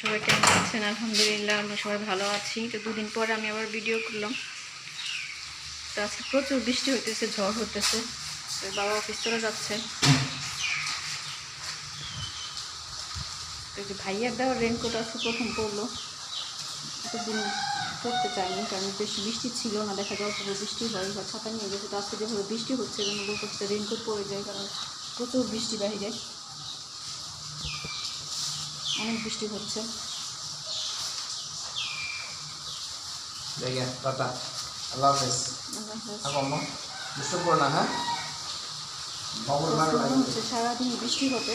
সবাই কেমন আছেন? আলহামদুলিল্লাহ, আমরা সবাই ভালো আছি। তো দুদিন পরে আমি আবার ভিডিও করলাম। তো আজকে প্রচুর বৃষ্টি হইতেছে, ঝড় হতেছে বাবা অফিস চলে যাচ্ছে। তো ভাইয়ার দেওয়ার রেনকোট আজকে প্রথম পড়ল। এতদিন পড়তে চাইনি, কারণ বেশি বৃষ্টি ছিল না, দেখা যাওয়ার পরে বৃষ্টি হয় বা ছাতা নিয়ে গেছে। তো আজকে যেভাবে বৃষ্টি হচ্ছে যেন রেনকোট পরে যায়, কারণ প্রচুর বৃষ্টি বাইরে। অনেক বৃষ্টি হচ্ছে। দেখে টাটা। আল্লাহ হাফেজ। আল্লাহ হাফেজ। থাকো আম্মা। ডিস্টার্ব করো না হ্যাঁ হচ্ছে সারাদিন বৃষ্টি হবে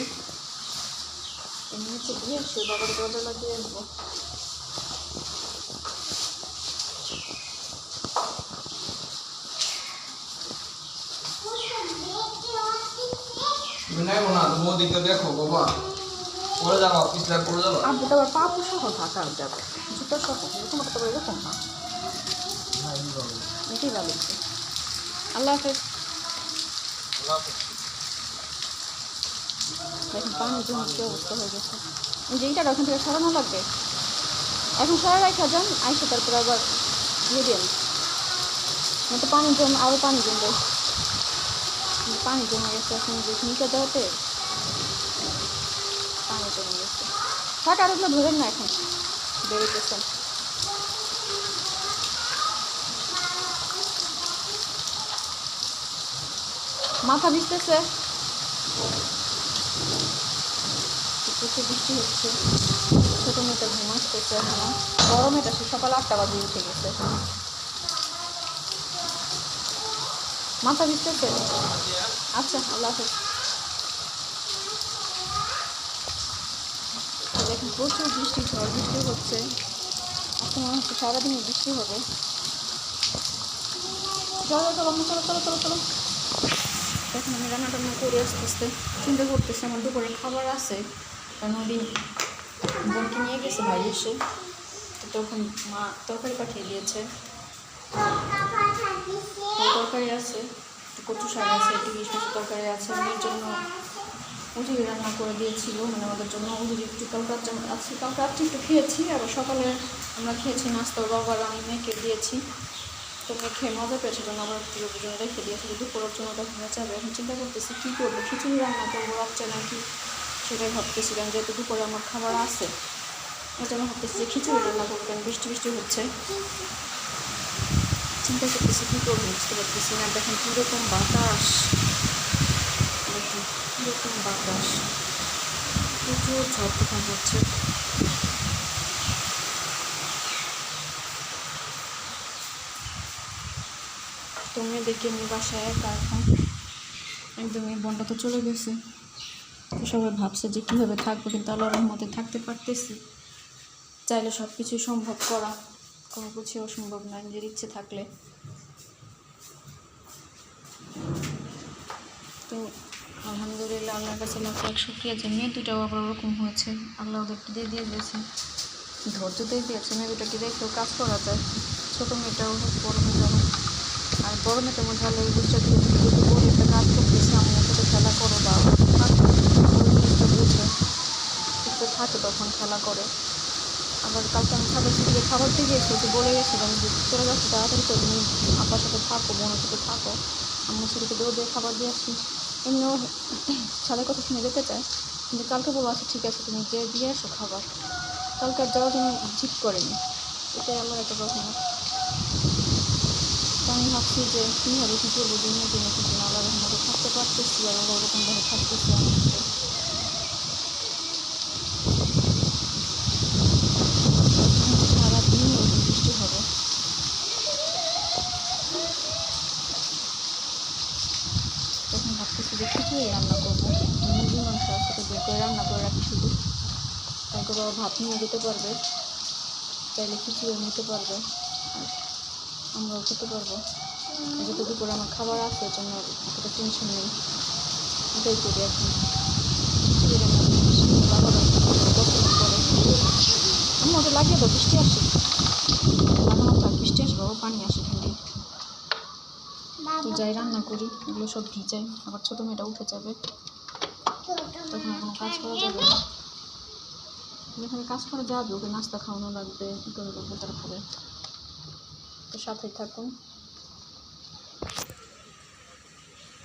দিয়ে বাবার দরজা লাগিয়ে নেব দেখো বাবা। পড়ে যাব পিছলে পড়ে যাব? আব্বু তো আবার পাপু সহ ঢাকা যাবে। জুতো সহ এরকম তো এরকম না। এটাই ভালো। আল্লাহ হাফেজ। আল্লাহ হাফেজ। দেখেন পানির জন্য কি অবস্থা হয়ে গেছে। যে এইটা ওখান থেকে সরানো লাগবে। এখন সরাই রাখা যান আইসে তারপরে আবার দিয়ে দিন। তো পানি জম আরও পানি জমবে পানি জমে গেছে এখন যে নিচে দেওয়াতে পানি জমে গেছে থাক আর ওগুলো ধরেন না এখন। বেরোতেছেন মাথা ভিজতেছে প্রচুর বৃষ্টি হচ্ছে। ছোটো মেয়েটা ঘুম আসতেছে এখনও। বড় মেয়েটা সে সকাল আটটা বাজে উঠে গেছে। মাথা ভিজতেছে আচ্ছা আল্লাহ হাফেজ তো দেখুন প্রচুর বৃষ্টি, ঝড় বৃষ্টি হচ্ছে। এখন মনে হচ্ছে সারাদিনই বৃষ্টি হবে। চলো চলো চলো চলো চলো চলো। এখন আমি রান্না টান্না করে আস্তে আস্তে চিন্তা করতেছি, আমার দুপুরে খাবার আছে। কারণ ওই দিন বোনকে নিয়ে গেছে ভাই এসে। তো তখন মা তরকারি পাঠিয়ে দিয়েছে। তরকারি আছে কচু শাক আছে, একটু তরকারি আছে মেয়ের জন্য উঠি রান্না করে দিয়েছিল মানে আমাদের জন্য। উঠি একটু কাল রাত্রে আজকে কাল রাত্রে একটু খেয়েছি, আবার সকালে আমরা খেয়েছি নাস্তা বাবার আমি মেয়েকে দিয়েছি। তো মেয়ে খেয়ে মজা পেয়েছে জন্য একটু ওর জন্য রেখে দিয়েছি। দুপুরের জন্য তখন হয়ে যাবে এখন চিন্তা করতেছি কী করব, খিচুড়ি রান্না করব রাত্রে নাকি? সেটাই ভাবতেছিলাম, যেহেতু দুপুরে আমার খাবার আছে। এই জন্য ভাবতেছি যে খিচুড়ি রান্না করব, কারণ বৃষ্টি বৃষ্টি হচ্ছে। চিন্তা করতেছি কী করব, বুঝতে পারতেছি না। দেখেন কীরকম বাতাস দেখুন কীরকম বাতাস প্রচুর ঝড় তুফান হচ্ছে। তুমি দেখে আমি বাসায় এখন। একদমই বনটা তো চলে গেছে। তো সবাই ভাবছে যে কীভাবে থাকব, কিন্তু আল্লাহ রহমতে থাকতে পারতেছি। চাইলে সব কিছুই সম্ভব করা। কোনো কিছুই অসম্ভব না, নিজের ইচ্ছে থাকলে। তো আল্লাহর কাছে লাখ লাখ শুক্রিয়া যে মেয়ে দুটাও আবার ওরকম হয়েছে। আল্লাহ ওদেরকে দিয়ে দিয়ে দিয়েছে। ধৈর্য দিয়ে দিয়েছে, মেয়ে দুটাকে দেখেও কাজ করা যায়। ছোটো মেয়েটাও হোক, বড়ো মেয়েটাও হোক। আর বড় মেয়েটা মধ্যে আল্লাহ এই বুঝটা দিয়ে যদি বড় একটা কাজ করতেছে, আমার সাথে খেলা করো বা বুঝে একটু থাকে তখন খেলা করে। আবার কালকে আমি খাবার শিখিয়ে খাবার দিয়ে গিয়েছি ওকে বলে গেছিলাম যে চলে যাচ্ছি তাড়াতাড়ি করে তুমি আব্বার সাথে থাকো, বোনের সাথে থাকো। আমার ছেলেকে দৌড় দিয়ে খাবার দিয়ে আসি। এমনিও ছাদের কথা শুনে যেতে চায়, কিন্তু কালকে বলো আচ্ছা ঠিক আছে, তুমি যে দিয়ে আসো খাবার। কালকে আর যাওয়ার জন্য ঠিক করেনি। এটাই আমার একটা প্রশ্ন। আমি ভাবছি যে কীভাবে কী করব দিনে দিনে কিন্তু আল্লাহ রহমতে থাকতে পারতেছি আর ওরা ওরকমভাবে থাকতেছি আমার সাথে সারাদিন ওরকম বৃষ্টি হবে যে খিচুড়ি রান্না করব। মুরগি মাংস আছে তো বের করে রান্না করে রাখি শুধু। তারপর বাবা ভাত নিয়ে যেতে পারবে। চাইলে খিচুড়ি নিতে পারবে। আমরাও খেতে পারব। যেহেতু দুপুরে আমার খাবার আছে জন্য অতটা টেনশন নেই। এটাই করি করি, করে। আমি ওটা লাগিয়ে দাও বৃষ্টি আসে বৃষ্টি আসবে পানি আসে যাই রান্না করি, এগুলো সব ভিজাই। আবার ছোটো মেয়েটা উঠে যাবে। তখন এখন কাজ করা যাবে না। যেখানে কাজ করে যাবে, ওকে নাস্তা খাওয়ানো লাগবে কী করে করব তারা তো সাথেই থাকুন।